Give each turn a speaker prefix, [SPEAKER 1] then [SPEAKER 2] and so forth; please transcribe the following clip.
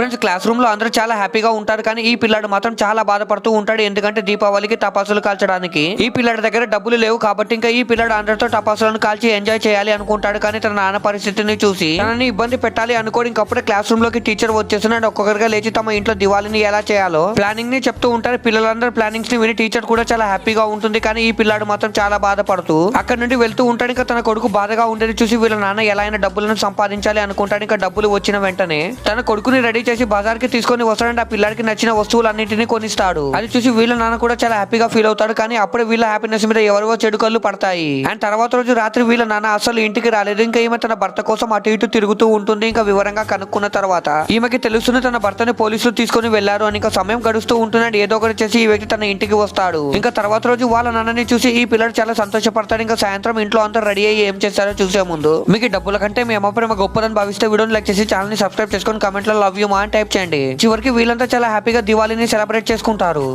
[SPEAKER 1] Friends class రూమ్లో అందరూ చాలా హ్యాపీగా ఉంటారు కానీ ఈ పిల్లాడు మాత్రం చాలా బాధపడుతూ ఉంటాడు. ఎందుకంటే దీపావళికి టపాసులు కాల్చడానికి. ఈ పిల్లాడి దగ్గర డబ్బులు లేవు కాబట్టి ఇంకా ఈ పిల్లాడు అందరితో టపాసులను కాల్చి ఎంజాయ్ చేయాలి అనుకుంటాడు కానీ తన నాన్న పరిస్థితిని చూసి తనని ఇబ్బంది పెట్టాలి అనుకోని ఇంకప్పుడే క్లాస్ రూమ్లోకి టీచర్ వచ్చేసినాడు ఒక్కొక్కరిగా లేచి తమ ఇంట్లో దివాళిని ఎలా చేయాలో ప్లానింగ్ని చెప్తూ ఉంటారు. పిల్లలందరూ ప్లానింగ్స్ని విని టీచర్ కూడా చాలా హ్యాపీగా ఉంటుంది కానీ ఈ పిల్లాడు మాత్రం చాలా బాధపడుతూ అక్కడ నుండి వెళ్తూ ఉంటాడు. ఇంకా తన కొడుకు బాధగా ఉండేది చూసి వీళ్ళ నాన్న ఎలా అయినా డబ్బులను సంపాదించాలి అనుకుంటాడు. ఇంకా డబ్బులు వచ్చిన వెంటనే తన కొడుకుని రెడీ చేసి బజార్కి తీసుకొని వస్తాడంటే ఆ పిల్లాడికి నచ్చిన వస్తువులన్నింటినీ కొనిస్తాడు. అది చూసి వీళ్ళ నాన్న కూడా చాలా హ్యాపీగా ఫీల్ అవుతాడు. కానీ అప్పుడే వీళ్ళ హ్యాపీనెస్ మీద ఎవరివో చెడు కళ్ళు పడతాయి. అండ్ తర్వాత రోజు రాత్రి వీళ్ళ నాన్న అసలు ఇంటికి రాలేదు. ఇంకా ఈమె తన భర్త కోసం అటు ఇటు తిరుగుతూ ఉంటుంది. ఇంకా వివరంగా కనుక్కున్న తర్వాత ఈమెకి తెలుస్తుంది తన భర్తని పోలీసులు తీసుకొని వెళ్ళారు అని. ఇంకా సమయం గడుస్తూ ఉంటున్నాడు ఏదో ఒకటి చేసి ఈ వ్యక్తి తన ఇంటికి వస్తాడు. ఇంకా తర్వాత రోజు వాళ్ళ నాన్నని చూసి ఈ పిల్లడు చాలా సంతోషపడతాడు. ఇంకా సాయంత్రం ఇంట్లో అంతా రెడీ అయ్యి ఏం చేస్తారో చూసే ముందు. మీకు డబ్బుల కంటే మీ అమ్మ ప్రేమ గొప్పదని భావిస్తే వీడియోని లైక్ చేసి ఛానల్ని సబ్స్క్రైబ్ చేసుకొని కమెంట్లో లవ్ యూ మా అని టైప్ చేయండి. చివరికి వీళ్ళంతా చాలా హ్యాపీగా దివాళీని సెలబ్రేట్ చేసుకుంటారు.